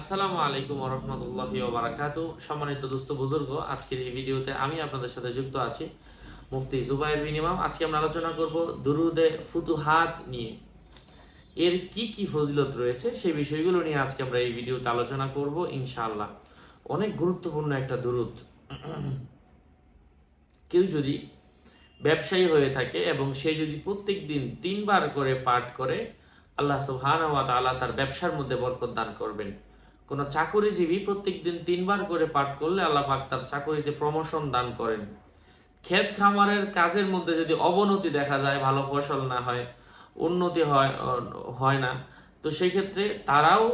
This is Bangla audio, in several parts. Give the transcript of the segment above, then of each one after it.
আসসালামু আলাইকুম রহমতুল্লাহি ওবারাকাত সম্মানিত দোস্ত বুজুর্গ, আজকের এই ভিডিওতে আমি আপনাদের সাথে যুক্ত আছি মুফতি জুবাইর বিন ইমাম। আজকে আমরা আলোচনা করব দুরুদে ফুতুহাত নিয়ে। এর কি কি ফজিলত রয়েছে সেই বিষয়গুলো নিয়ে আজকে আমরা এই ভিডিওতে আলোচনা করব, ইনশাআল্লাহ। অনেক গুরুত্বপূর্ণ একটা দুরুদ। কেউ যদি ব্যবসায়ী হয়ে থাকে এবং সে যদি প্রত্যেক দিন তিনবার করে পাঠ করে, আল্লাহ তাআলা তার ব্যবসার মধ্যে বরকত দান করবেন। কোন চাকুরিজীবী প্রত্যেক দিন তিনবার করে পাঠ করলে আল্লাহ পাক তার চাকুরিতে প্রমোশন দান করেন। ক্ষেত খামারের কাজের মধ্যে যদি অবনতি দেখা যায়, ভালো ফসল না হয়, উন্নতি হয় হয় না, তো সেই ক্ষেত্রে তারাও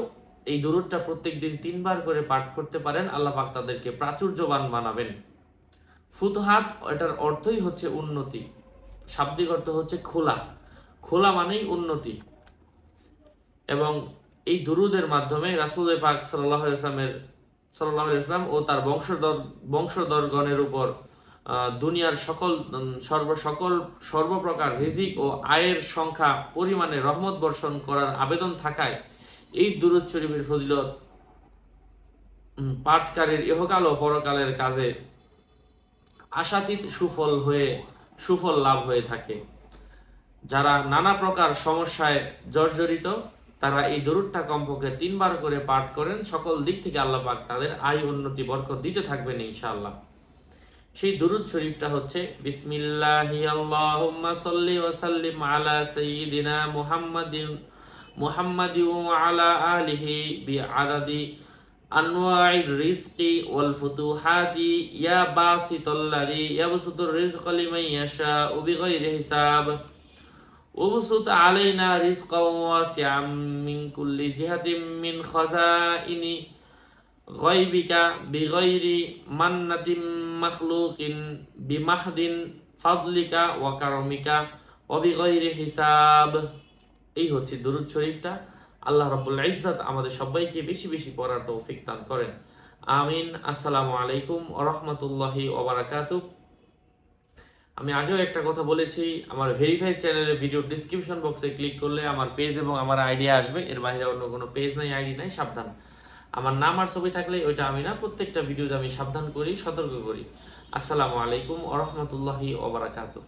এই দূরটা প্রত্যেক দিন তিনবার করে পাঠ করতে পারেন, আল্লাহ পাক তাদেরকে প্রাচুর্যবান বানাবেন। ফুতহাত, এটার অর্থই হচ্ছে উন্নতি। শাব্দিক অর্থ হচ্ছে খোলা। খোলা মানেই উন্নতি। এবং এই দুরুদের মাধ্যমে রাসুল পাক সাল্লাহ ইসলামের সাল্লাহ ইসলাম ও তার বংশধর, বংশধরগণের উপর দুনিয়ার সকল, সর্ব সকল, সর্বপ্রকার রিজিক ও আয়ের সংখ্যা, পরিমাণে রহমত বর্ষণ করার আবেদন থাকায় এই দুরুদ শরীফের ফজিলত পাঠকারীর ইহকাল ও পরকালের কাজে আশাতীত সুফল হয়ে, সুফল লাভ হয়ে থাকে। যারা নানা প্রকার সমস্যায় জর্জরিত তারা এই দরুদটা কমপক্ষে তিনবার করে পাঠ করেন। সকল দিক থেকে আল্লাহ পাক তাদের আয় উন্নতি, বরকত দিতে থাকবেন ইনশাআল্লাহ। সেই দুরুদ শরীফটা হচ্ছে, বিসমিল্লাহি আল্লাহুম্মা সাল্লি ওয়া সাল্লিম আলা সাইয়্যিদিনা মুহাম্মাদিন, মুহাম্মাদি ওয়া আলা আলিহি বিআদাদি আনওয়াইর রিজকি ওয়াল ফুতুহাতি, ইয়া বাসিতাল্লাযী ইয়াবসুতুর রিজqa লিমান ইয়াশা'উ বিগাইরি হিসাব। ওবসুত আলাইনা রিজকা ওয়াসিআম মিন কুল্লি জিহাতিম মিন খাজাইনি গায়বিকা বিগাইরি মান্নাতিম মাখলুকিন বিমাহদিন ফাদলিকা ওয়া কারমিকা ওয়া বিগাইরি হিসাব এই হচ্ছে দুরুদ শরীফটা। আল্লাহ রাব্বুল ইজ্জাত আমাদের সবাইকে বেশি বেশি পড়ার তৌফিক দান করেন। আমিন। আসসালামু আলাইকুম ওয়া রাহমাতুল্লাহি ওয়া বারাকাতুহু। আমি আগেও একটা কথা বলেছি, আমার ভেরিফাইড চ্যানেলের ভিডিও ডিসক্রিপশন বক্সে ক্লিক করলে আমার পেজ এবং আমার আইডিয়া আসবে। এর বাইরে অন্য কোনো পেজ নাই আইডি নাই, সাবধান। আমার নাম আর ছবি থাকলে ওইটা আমি না, প্রত্যেকটা ভিডিওতে আমি সাবধান করি, সতর্ক করি। আসসালামু আলাইকুম ওরহমতুল্লাহি ওবরাকাতুহ